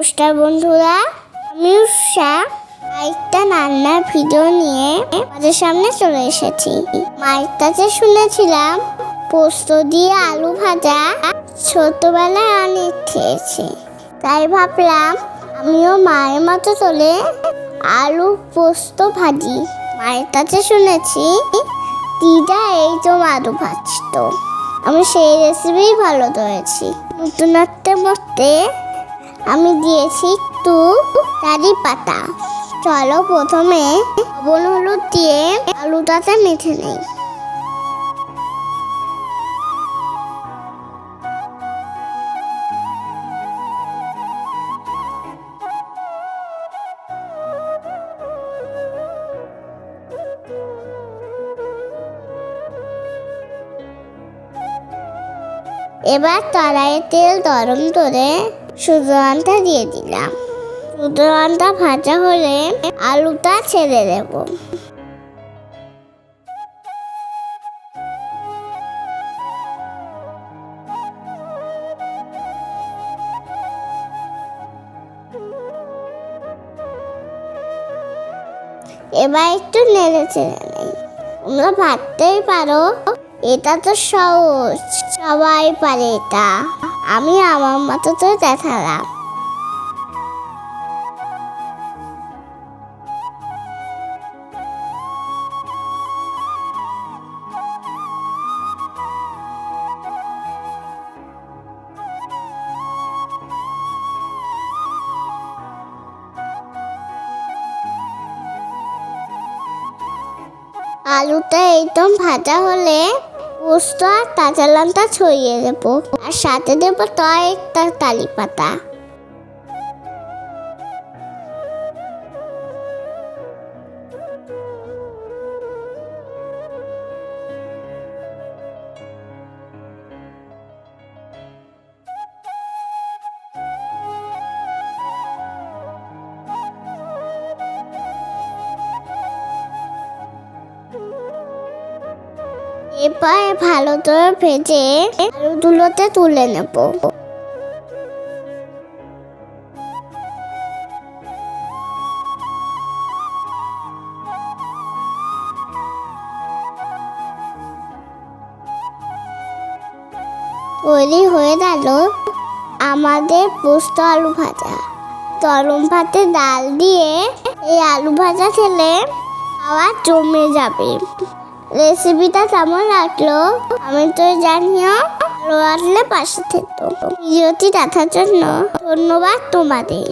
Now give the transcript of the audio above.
নমস্কার বন্ধুরা, আমি উষা। একটা রান্নার ভিডিও নিয়ে আমাদের সামনে চলে এসেছি। মায়ের কাছে শুনেছিলাম, পোস্ত দিয়ে আলু ভাজা, ছোটবেলায় অনেক খেয়েছি। তাই ভাবলাম, আমিও মায়ের মতো চলে আলু পোস্ত ভাজি। মায়ের কাছে শুনেছি, দিদা এই তো আলু ভাজতো। আমি সেই রেসিপি ভালো ধরেছি। নতুনত্বের মধ্যে আমি দিয়েছি একটু কারি পাতা। চলো প্রথমে লবণ হলুদ দিয়ে আলুটাতে মেখে নেই। এবার কড়াইয়ে তেল গরম করে সুদরানটা দিয়ে দিলাম। সুদরানটা ভাজা হলে আলুটা ছেড়ে দেব। এবার একটু নেড়ে চেড়ে নেই। তোমরা ভাবতেই পারো, এটা তো সহজ। সবাই পারে এটা। আমি আমার মতো তো দেখালাম আলুটা একদম ভাজা হলে পোস্ত আর কাঁচা লঙ্কা ছড়িয়ে দেবো। আর সাথে দেবো কয়েকটা তালি পাতা। এবার ভালো করে ভেজে আলুগুলোতে তুলে নেব। তৈরি হয়ে গেল আমাদের পোস্ত আলু ভাজা। গরম ভাতে ডাল দিয়ে এই আলু ভাজা খেলে খাওয়া জমে যাবে। রেসিপিটা কেমন লাগল আমি তো জানিও ভালো পাশে থেকো ভিডিওটি দেখার জন্য ধন্যবাদ তোমাদের।